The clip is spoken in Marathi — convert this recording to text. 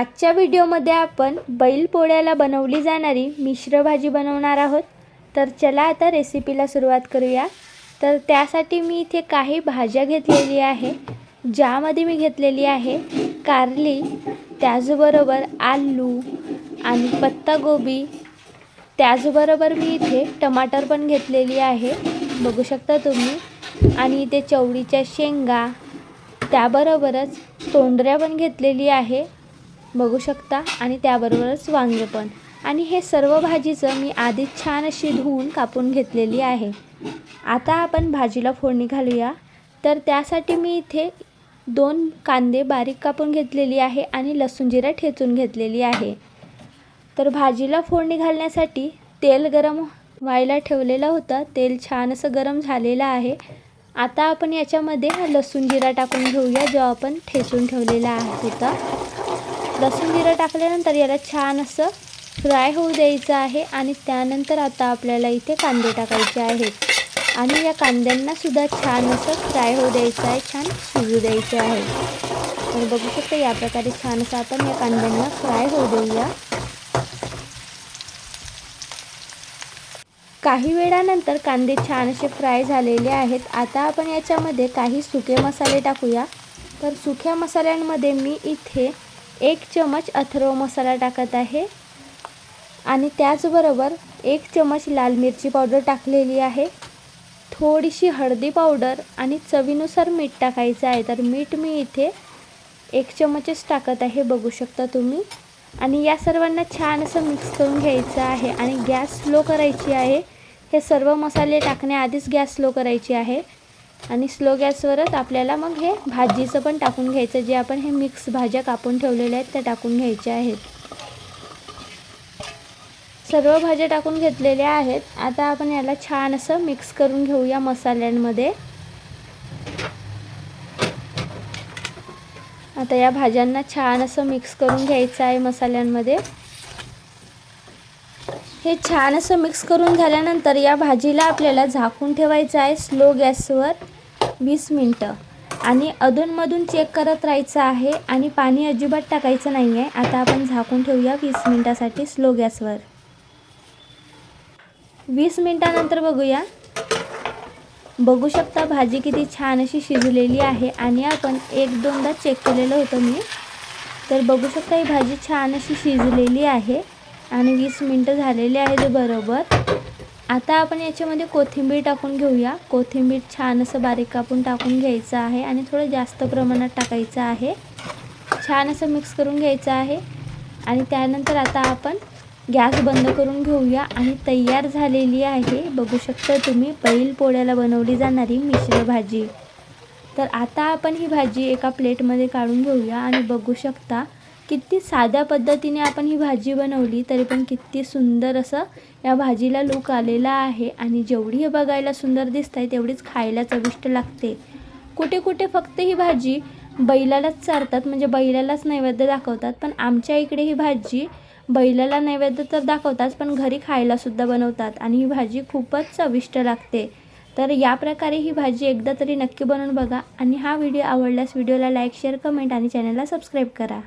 आजच्या व्हिडिओमध्ये आपण बैलपोळ्याला बनवली जाणारी मिश्र भाजी बनवणार आहोत. तर चला आता रेसिपीला सुरुवात करूया. तर त्यासाठी मी इथे काही भाज्या घेतलेली आहे. ज्यामध्ये मी घेतलेली आहे कारली त्याचबरोबर आलू आणि पत्तागोबी त्याचबरोबर मी इथे टमाटर पण घेतलेली आहे बघू शकता तुम्ही. आणि इथे चवळीच्या शेंगा त्याबरोबरच तोंडऱ्या पण घेतलेली आहे. बघू शकता आणि त्याबरोबरच वांगे पण. आणि हे सर्व भाजीचं मी आधीच छान अशी धुवून कापून घेतलेली आहे. आता आपण भाजीला फोडणी घालूया. तर त्यासाठी मी इथे दोन कांदे बारीक कापून घेतलेली आहे आणि लसूण जिरा ठेचून घेतलेली आहे. तर भाजीला फोडणी घालण्यासाठी तेल गरम व्हायला ठेवलेलं होतं. तेल छान असं गरम झालेलं आहे. आता आपण याच्यामध्ये हा लसूण जिरा टाकून घेऊया जो आपण ठेचून ठेवलेला आहे होता लसूण जिरं टाकल्यानंतर याला छान असं फ्राय होऊ द्यायचं आहे आणि त्यानंतर आता आपल्याला इथे कांदे टाकायचे आहेत. आणि या कांद्यांना सुद्धा छान असं फ्राय होऊ द्यायचं आहे छान शिजू द्यायचे आहे. तर बघू शकता या प्रकारे छान असं आपण या कांद्यांना फ्राय होऊ देऊया. काही वेळानंतर कांदे छान असे फ्राय झालेले आहेत. आता आपण याच्यामध्ये काही सुके मसाले टाकूया. तर सुक्या मसाल्यांमध्ये मी इथे एक चमच अथर्व मसाला टाकत आहे. आणि त्याचबरोबर एक चमच लाल मिरची पावडर टाकलेली आहे. थोडीशी हळदी पावडर आणि चवीनुसार मीठ टाकायचं आहे. तर मीठ मी इथे एक चमचच टाकत आहे. बघू शकता तुम्ही. आणि या सर्वांना छान असं मिक्स करून घ्यायचं आहे. आणि गॅस स्लो करायची आहे. हे सर्व मसाले टाकण्याआधीच गॅस स्लो करायची आहे. आणि स्लो गॅसवरच आपल्याला मग हे भाजीचं पण टाकून घ्यायचं. जे आपण हे मिक्स भाज्या कापून ठेवलेल्या आहेत त्या टाकून घ्यायच्या आहेत. सर्व भाज्या टाकून घेतलेल्या आहेत. आता आपण याला छान असं मिक्स करून घेऊया मसाल्यांमध्ये. आता या भाज्यांना छान असं मिक्स करून घ्यायचं आहे मसाल्यांमध्ये. हे छान असं मिक्स करून झाल्यानंतर या भाजीला आपल्याला झाकून ठेवायचं आहे स्लो गॅसवर. वीस मिनटं. आणि अधूनमधून चेक करत राहायचं आहे आणि पाणी अजिबात टाकायचं नाही आहे आता आपण झाकून ठेवूया वीस मिनटासाठी स्लो गॅसवर. वीस मिनटानंतर बघूया. बघू शकता भाजी किती छान अशी शिजलेली आहे आणि आपण एक दोनदा चेक केलेलं होतं मी. तर बघू शकता ही भाजी छान अशी शिजलेली आहे आणि वीस मिनटं झालेली आहे बरोबर. आता आपण याच्यामध्ये कोथिंबीर टाकून घेऊया. कोथिंबीर छान असं बारीक कापून टाकून घ्यायचं आहे आणि थोडं जास्त प्रमाणात टाकायचं आहे. छान असं मिक्स करून घ्यायचं आहे. आणि त्यानंतर आता आपण गॅस बंद करून घेऊया आणि तयार झालेली आहे. बघू शकता तुम्ही बैल पोळ्याला बनवली जाणारी मिश्र भाजी. तर आता आपण ही भाजी एका प्लेटमध्ये काढून घेऊया आणि बघू शकता किती साध्या पद्धतीने आपण ही भाजी बनवली तरी पण किती सुंदर असं या भाजीला लूक आलेला आहे. आणि जेवढी हे बघायला सुंदर दिसत आहे तेवढीच खायला चविष्ट लागते. कुठे कुठे फक्त ही भाजी बैलालाच चारतात म्हणजे बैलालाच नैवेद्य दाखवतात पण आमच्या इकडे ही भाजी बैलाला नैवेद्य तर दाखवतात पण घरी खायलासुद्धा बनवतात. आणि ही भाजी खूपच चविष्ट लागते. तर या प्रकारे ही भाजी एकदा तरी नक्की बनवून बघा. आणि हा व्हिडिओ आवडल्यास व्हिडिओला लाईक शेअर कमेंट आणि चॅनलला सबस्क्राईब करा.